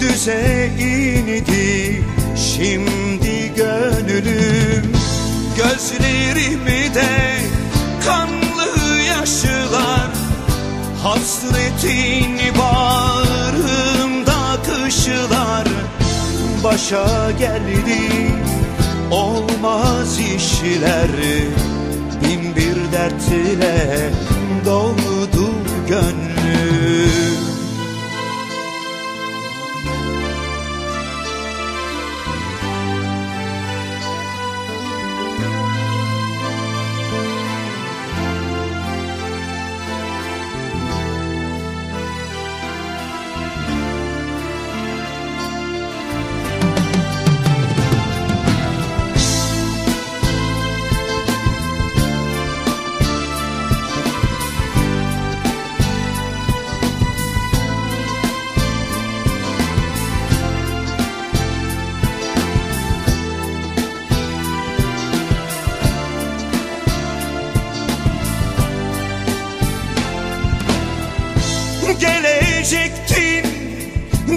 düze indi şimdi gönlüm Gözlerimi de kanlı yaşlar. Hasretin bağrımda kışlar. Başa geldi olmaz işler. Bin bir dertle doldu gönlüm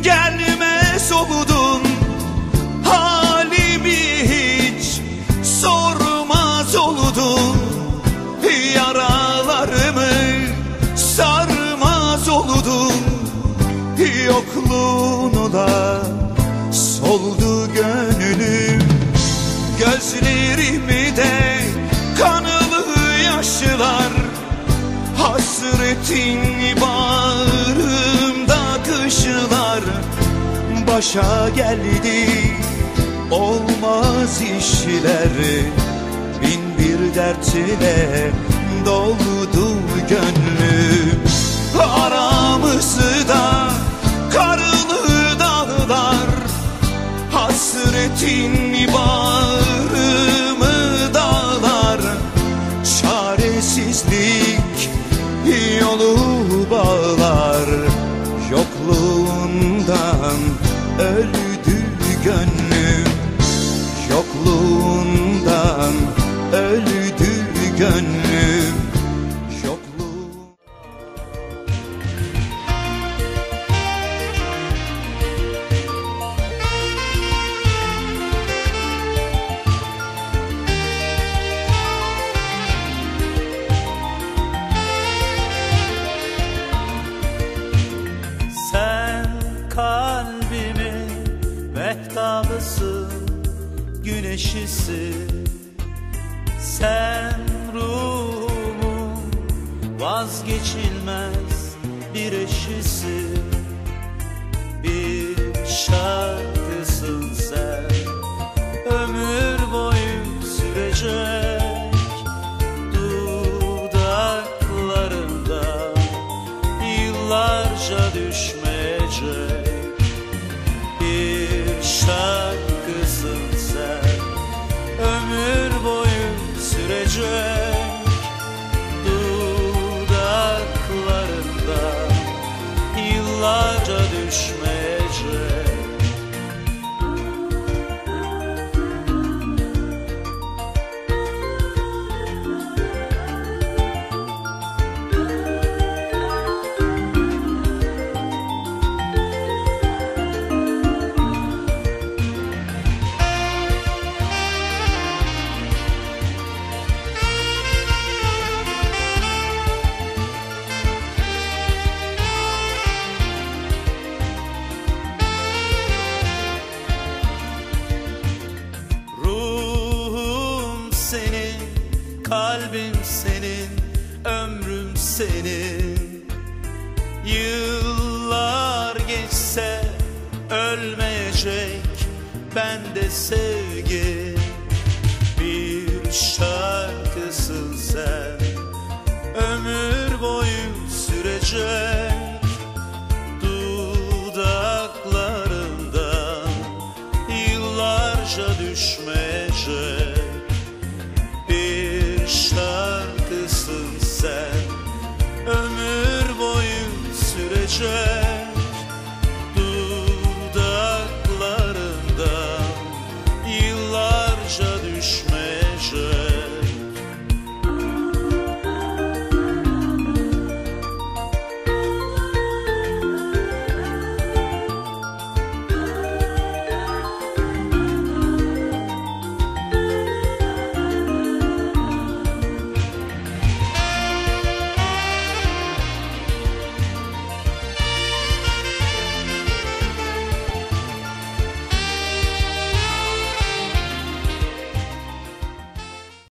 gelmez oldun Halimi hiç sormaz oldun Yaralarımı sarmaz oldun Yokluğuna soldu gönlüm Gözlerimi de kanlı yaşlar Hasretin Başa geldi. Olmaz işler. Bin bir dertle doldu gönlüm Aramızda karlı dağlar. Hasretin bağrımı dağlar. Çaresizlik yolu bağlar. Yokluğundan öldü gönlüm. Yokluğundan öldü gönlüm güneşisin Sen ruhumun vazgeçilmez bir eşisin sürecek dudaklarında yıllarca düşmeyecek bende sevgi Bir şarkısın sen. Ömür boyu sürecek Dudaklarından Yıllarca düşmeyecek.